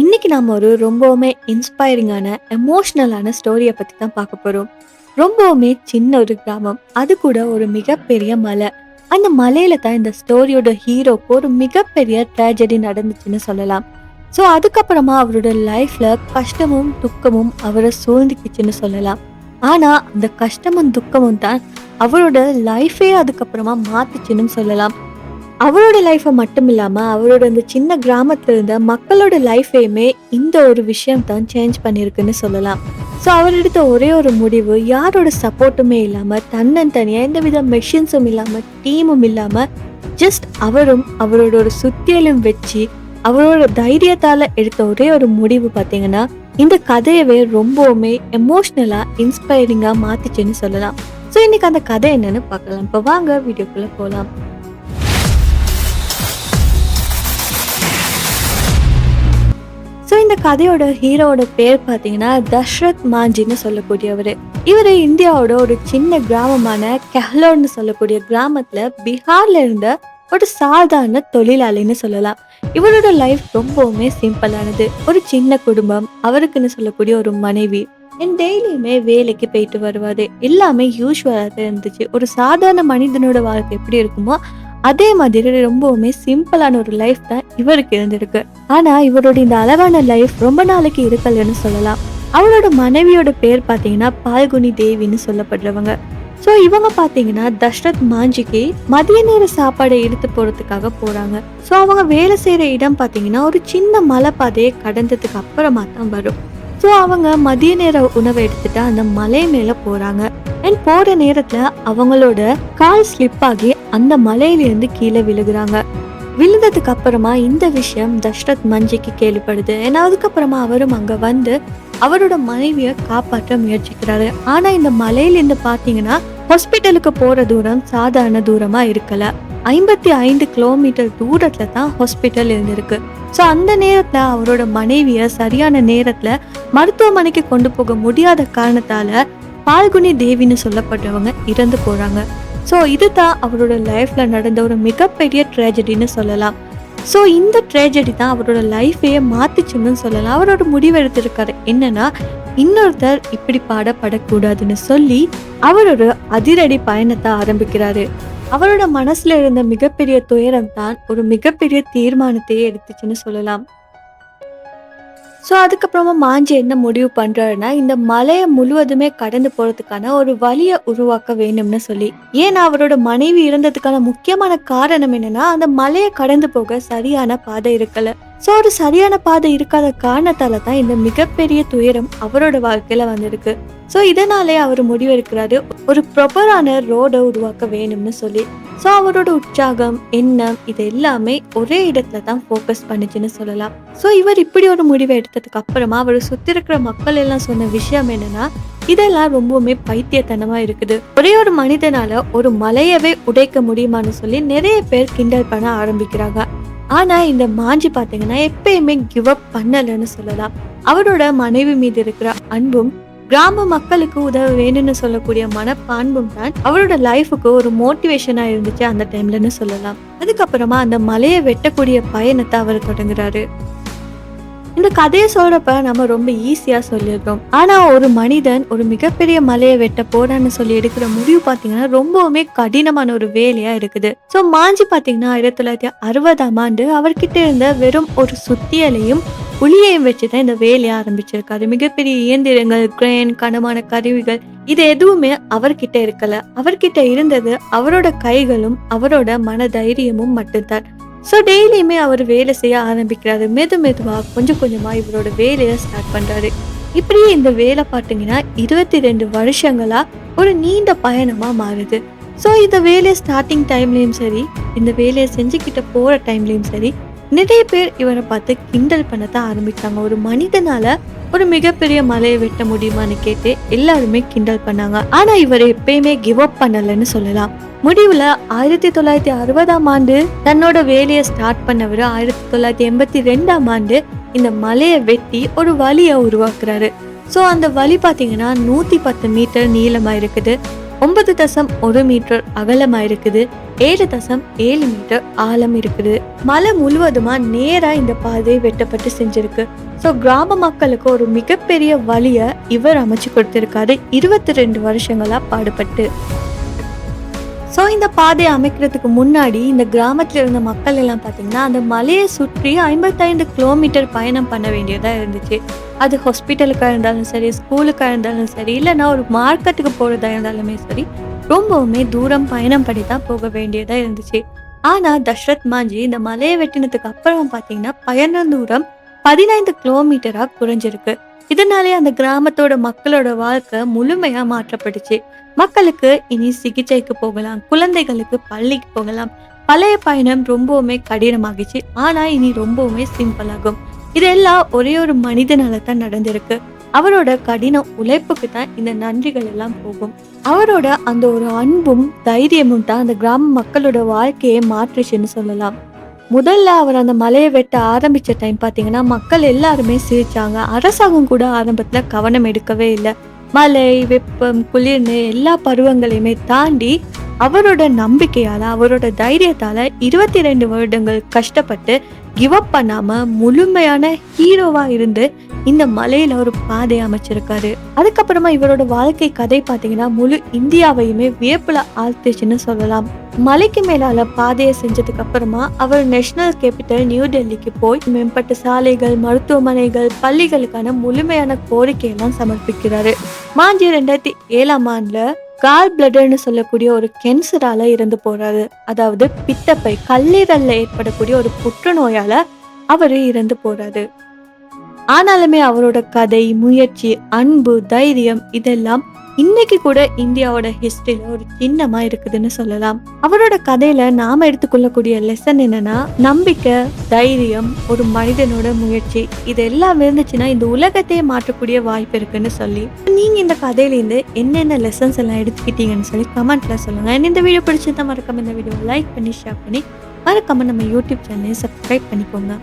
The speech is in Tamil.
இன்னைக்கு நாம ஒரு ரொம்பவுமே இன்ஸ்பைரிங்கான எமோஷ்னலான ஸ்டோரியை பத்தி தான் பார்க்க போறோம். ரொம்பவுமே சின்ன ஒரு கிராமம். அது கூட ஒரு மிகப்பெரிய மலை. அந்த மலையில தான் இந்த ஸ்டோரியோட ஹீரோக்கு ஒரு மிகப்பெரிய ட்ராஜடி நடந்துச்சுன்னு சொல்லலாம். ஸோ அதுக்கப்புறமா அவரோட லைஃப்ல கஷ்டமும் துக்கமும் அவரை சூழ்ந்துக்குச்சுன்னு சொல்லலாம். ஆனா அந்த கஷ்டமும் துக்கமும் தான் அவரோட லைஃபே அதுக்கப்புறமா மாத்துச்சுன்னு சொல்லலாம். அவரோட லைஃப்பை மட்டும் இல்லாமல் அவரோட அந்த சின்ன கிராமத்தில் இருந்த மக்களோட லைஃபையுமே இந்த ஒரு விஷயம் தான் சேஞ்ச் பண்ணியிருக்குன்னு சொல்லலாம். ஸோ அவர் எடுத்த ஒரே ஒரு முடிவு யாரோட சப்போர்ட்டுமே இல்லாமல் தன்னன் தனியா எந்த வித மெஷின்ஸும் இல்லாமல் டீமும் இல்லாமல் ஜஸ்ட் அவரும் அவரோட ஒரு சுத்தியலும் வச்சு அவரோட தைரியத்தால் எடுத்த ஒரே ஒரு முடிவு பார்த்தீங்கன்னா இந்த கதையவே ரொம்பவுமே எமோஷ்னலாக இன்ஸ்பைரிங்காக மாற்றிச்சுன்னு சொல்லலாம். ஸோ இன்னைக்கு அந்த கதை என்னன்னு பார்க்கலாம் இப்போ வாங்க வீடியோக்குள்ளே போகலாம் இந்த கதையோட ஹீரோட பேர் பார்த்தீங்கன்னா தஷ்ரத் மாஞ்சின்னு சொல்லக்கூடியவர். இவர் இந்தியாவோட ஒரு சின்ன கிராமமான கெஹ்லோன்னு சொல்லக்கூடிய கிராமத்துல பீகார்ல இருந்த ஒரு சாதாரண தொழிலாளின்னு சொல்லலாம். இவரோட லைஃப் ரொம்பவுமே சிம்பிளானது ஒரு சின்ன குடும்பம் அவருக்குன்னு சொல்லக்கூடிய ஒரு மனைவி. என் டெய்லியுமே வேலைக்கு போயிட்டு வருவாரு. எல்லாமே யூஸ்வலாக இருந்துச்சு. ஒரு சாதாரண மனிதனோட வாழ்க்கை எப்படி இருக்குமோ அதே மாதிரி ரொம்பவுமே சிம்பிளான ஒரு லைஃப் தான் இவருக்கு இருந்திருக்கு. ஆனா இவரோட இந்த அளவான லைஃப் ரொம்ப நாளைக்கு இருக்கலன்னு சொல்லலாம். அவரோட மனைவியோட பேர் பாத்தீங்கன்னா பால்குனி தேவின்னு சொல்லப்படுறவங்க. ஸோ இவங்க பாத்தீங்கன்னா தஷ்ரத் மாஞ்சிக்கு மதிய நேர சாப்பாடை எடுத்து போறதுக்காக போறாங்க. ஸோ அவங்க வேலை செய்யற இடம் பாத்தீங்கன்னா ஒரு சின்ன மலைப்பாதையை கடந்ததுக்கு அப்புறமா தான் வரும். ஸோ அவங்க மதிய நேர உணவை எடுத்துட்டு அந்த மலை மேல போறாங்க. அண்ட் போற நேரத்துல அவங்களோட கால் ஸ்லிப் ஆகி அந்த மலையிலிருந்து கீழே விழுகுறாங்க. விழுந்ததுக்கு அப்புறமா இந்த விஷயம் தஷ்ரத் மஞ்சிக்கு கேள்விப்படுது. ஏன்னா அதுக்கப்புறமா அவரும் அங்க வந்து அவரோட மனைவியை காப்பாற்ற முயற்சிக்கிறாரு. ஆனா இந்த மலையிலிருந்து பாத்தீங்கன்னா ஹாஸ்பிட்டலுக்கு போற தூரம் சாதாரண தூரமா இருக்கல. ஐம்பத்தி ஐந்து கிலோமீட்டர் தூரத்துல தான் ஹாஸ்பிட்டல் இருந்திருக்கு. ஸோ அந்த நேரத்துல அவரோட மனைவியை சரியான நேரத்துல மருத்துவமனைக்கு கொண்டு போக முடியாத காரணத்தால பால்குனி தேவின்னு சொல்லப்படுறவங்க இறந்து போகிறாங்க ஸோ இது தான் அவரோட லைஃப்பில் நடந்த ஒரு மிகப்பெரிய ட்ராஜடின்னு சொல்லலாம். ஸோ இந்த ட்ராஜடி தான் அவரோட லைஃபையே மாற்றிச்சுன்னு சொல்லலாம். அவரோட முடிவு எடுத்திருக்காரு என்னன்னா இன்னொருத்தர் இப்படி பாடப்படக்கூடாதுன்னு சொல்லி அவர் ஒரு அதிரடி பயணத்தை ஆரம்பிக்கிறாரு. அவரோட மனசுல இருந்த மிகப்பெரிய துயரம் தான் ஒரு மிகப்பெரிய தீர்மானத்தையே எடுத்துச்சுன்னு சொல்லலாம். ஸோ அதுக்கப்புறமா மாஞ்சி என்ன முடிவு பண்ணுறாருன்னா இந்த மலையை முழுவதுமே கடந்து போகிறதுக்கான ஒரு வழியை உருவாக்க வேணும்னு சொல்லி. ஏன்னா அவரோட மனைவி இறந்ததுக்கான முக்கியமான காரணம் என்னன்னா அந்த மலையை கடந்து போக சரியான பாதை இருக்கலை. ஸோ ஒரு சரியான பாதை இருக்காத காரணத்தால தான் இந்த மிகப்பெரிய துயரம் அவரோட வாழ்க்கையில வந்திருக்கு. ஸோ இதனாலே அவர் முடிவெடுக்கிறாரு. ஒரு ப்ராப்பரான ரோடை உருவாக்க வேணும்னு சொல்லி. ஸோ அவரோட உற்சாகம் எண்ணம் இது எல்லாமே ஒரே இடத்துல தான் ஃபோக்கஸ் பண்ணுச்சுன்னு சொல்லலாம். ஸோ இவர் இப்படி ஒரு முடிவை எடுத்ததுக்கு அப்புறமா அவர் சுற்றி இருக்கிற மக்கள் எல்லாம் சொன்ன விஷயம் என்னன்னா இதெல்லாம் ரொம்பவுமே பைத்தியத்தனமா இருக்குது. ஒரே ஒரு மனிதனால ஒரு மலையவே உடைக்க முடியுமான்னு சொல்லி நிறைய பேர் கிண்டல் பண்ண ஆரம்பிக்கிறாங்க. ஆனா இந்த மாஞ்சி பாத்தீங்கன்னா எப்பயுமே கிவ் அப் பண்ணலன்னு சொல்லலாம். அவரோட மனைவி மீது இருக்கிற அன்பும் கிராம மக்களுக்கு உதவ வேணும்னு சொல்லக்கூடிய மனப்பான்பும் தான் அவரோட லைஃபுக்கு ஒரு மோட்டிவேஷனா இருந்துச்சு அந்த டைம்லன்னு சொல்லலாம். அதுக்கப்புறமா அந்த மலையை வெட்டக்கூடிய பயணத்தை அவர் தொடங்குறாரு. இந்த கதையை சொல்றப்ப நம்ம ரொம்ப ஈஸியா சொல்லிடுறோம் ஆனா ஒரு மனிதன் ஒரு மிகப்பெரிய மலையை வெட்ட போறான்னு சொல்லி எடுக்கிற முடிவு பாத்தீங்கன்னா ரொம்பவுமே கடினமான ஒரு வேலையா இருக்குது. சோ மாஞ்சி பாத்தீங்கன்னா ஆயிரத்தி தொள்ளாயிரத்தி அறுபதாம் ஆண்டு அவர்கிட்ட இருந்த வெறும் ஒரு சுத்தியலையும் புளியையும் வச்சுதான் இந்த வேலையை ஆரம்பிச்சிருக்காரு. மிகப்பெரிய இயந்திரங்கள் கிரேன் கனமான கருவிகள் இது எதுவுமே அவர்கிட்ட இருக்கல. அவர்கிட்ட இருந்தது அவரோட கைகளும் அவரோட மன தைரியமும் மட்டும்தான். ஸோ டெய்லியுமே அவர் வேலை செய்ய ஆரம்பிக்கிறாரு. மெது மெதுவாக கொஞ்சம் கொஞ்சமாக இவரோட வேலையை ஸ்டார்ட் பண்ணுறாரு இப்படியே இந்த வேலை பார்த்தீங்கன்னா இருபத்தி ரெண்டு வருஷங்களா ஒரு நீண்ட பயணமாக மாறுது. ஸோ இந்த வேலையை ஸ்டார்டிங் டைம்லேயும் சரி இந்த வேலையை செஞ்சுக்கிட்ட போகிற டைம்லேயும் சரி நிறைய பேர் இவரை பார்த்து கிண்டல் பண்ணத்தான் ஆரம்பித்தாங்க ஒரு மனிதனால ஒரு மிகப்பெரிய மலையை வெட்ட முடியுமான்னு கேட்டு எல்லாருமே கிண்டல் பண்ணாங்க. ஆனா இவர் எப்பயுமே கிவ் அப் பண்ணலன்னு சொல்லலாம். முடிவுல ஆயிரத்தி தொள்ளாயிரத்தி அறுபதாம் ஆண்டு தன்னோட வேலையை ஸ்டார்ட் பண்ணவர் ஆயிரத்தி தொள்ளாயிரத்தி எண்பத்தி ரெண்டாம் ஆண்டு இந்த மலையை வெட்டி ஒரு வழியை உருவாக்குறாரு. ஸோ அந்த வழி பார்த்தீங்கன்னா நூற்றி பத்து மீட்டர் நீளமாக இருக்குது. ஒன்பது தசம் ஒரு மீட்டர் அகலமா இருக்குது ஏழு தசம் ஏழு மீட்டர் ஆழம் இருக்குது மலை முழுவதுமா நேரா இந்த பாதை வெட்டப்பட்டு செஞ்சிருக்கு. ஸோ கிராம மக்களுக்கு ஒரு மிகப்பெரிய வழியை இவர் அமைச்சு கொடுத்திருக்காரு. இருபத்தி ரெண்டு வருஷங்களா பாடுபட்டு. ஸோ இந்த பாதையை அமைக்கிறதுக்கு முன்னாடி இந்த கிராமத்தில் இருந்த மக்கள் எல்லாம் பார்த்தீங்கன்னா அந்த மலையை சுற்றி ஐம்பத்தைந்து கிலோமீட்டர் பயணம் பண்ண வேண்டியதாக இருந்துச்சு. அது ஹாஸ்பிட்டலுக்காக இருந்தாலும் சரி ஸ்கூலுக்காக இருந்தாலும் சரி இல்லைன்னா ஒரு மார்க்கெட்டுக்கு போகிறதா இருந்தாலுமே சரி ரொம்பவுமே தூரம் பயணம் பண்ணி தான் போக வேண்டியதாக இருந்துச்சு. ஆனால் தஷ்ரத் மாஞ்சி இந்த மலையை வெட்டினதுக்கு அப்புறம் பார்த்தீங்கன்னா பயண தூரம் பதினைந்து கிலோமீட்டராக குறைஞ்சிருக்கு. இதனாலே அந்த கிராமத்தோட மக்களோட வாழ்க்கை முழுமையா மாற்றப்பட்டுச்சு. மக்களுக்கு இனி சிகிச்சைக்கு போகலாம் குழந்தைகளுக்கு பள்ளிக்கு போகலாம். பழைய பயணம் ரொம்பவுமே கடினமாகிச்சு. ஆனா இனி ரொம்பவுமே சிம்பிள் ஆகும். இதெல்லாம் ஒரே ஒரு மனிதனால தான் நடந்திருக்கு. அவரோட கடின உழைப்புக்கு தான் இந்த நன்றிகள் எல்லாம் போகும். அவரோட அந்த ஒரு அன்பும் தைரியமும் தான் அந்த கிராம மக்களோட வாழ்க்கையை மாற்றுச்சுன்னு சொல்லலாம். முதல்ல அவர் அந்த மலையை வெட்ட ஆரம்பித்த டைம் பார்த்தீங்கன்னா மக்கள் எல்லாருமே சிரிச்சாங்க. அரசாங்கம் கூட ஆரம்பத்தில் கவனம் எடுக்கவே இல்லை. மழை வெப்பம் குளிர்னு எல்லா பருவங்களையுமே தாண்டி அவரோட நம்பிக்கையால் அவரோட தைரியத்தால் இருபத்தி ரெண்டு வருடங்கள் கஷ்டப்பட்டு கிவ் அப் பண்ணாம முழுமையான ஹீரோவா இருந்து இந்த மலையில ஒரு பாதை அமைச்சிருக்காரு. அதுக்கப்புறமா இவரோட வாழ்க்கை கதை பாத்தீங்கன்னா முழு இந்தியாவையுமே வியப்புல ஆழ்த்துச்சுன்னு சொல்லலாம். மலைக்கு மேலால பாதையை செஞ்சதுக்கு அப்புறமா அவர் நேஷனல் கேபிட்டல் நியூ டெல்லிக்கு போய் மேம்பட்ட சாலைகள் மருத்துவமனைகள் பள்ளிகளுக்கான முழுமையான கோரிக்கையெல்லாம் சமர்ப்பிக்கிறாரு. மாஞ்சி ரெண்டாயிரத்தி ஏழாம் ஆண்டுல கால் பிளடர்னு சொல்லக்கூடிய ஒரு கேன்சரால இறந்து போறாரு. அதாவது பித்தப்பை கல்லீரல்ல ஏற்படக்கூடிய ஒரு புற்றுநோயால அவரு இறந்து போறாரு. ஆனாலுமே அவரோட கதை முயற்சி அன்பு தைரியம் இதெல்லாம் இன்னைக்கு கூட இந்தியாவோட ஹிஸ்டரியில ஒரு சின்னமா இருக்குதுன்னு சொல்லலாம். அவரோட கதையில நாம எடுத்துக்கொள்ளக்கூடிய லெசன் என்னன்னா நம்பிக்கை தைரியம் ஒரு மனிதனோட முயற்சி இது எல்லாம் இருந்துச்சுன்னா இந்த உலகத்தையே மாற்றக்கூடிய வாய்ப்பு இருக்குன்னு சொல்லி. நீங்க இந்த கதையிலேருந்து என்னென்ன லெசன்ஸ் எல்லாம் எடுத்துக்கிட்டீங்கன்னு சொல்லி கமெண்ட்ல சொல்லுங்க. இந்த வீடியோ பிடிச்சிருந்தா மறக்காம இந்த வீடியோ லைக் பண்ணி ஷேர் பண்ணி மறக்காம நம்ம யூடியூப் சேனலை சப்ஸ்கிரைப் பண்ணிக்கோங்க.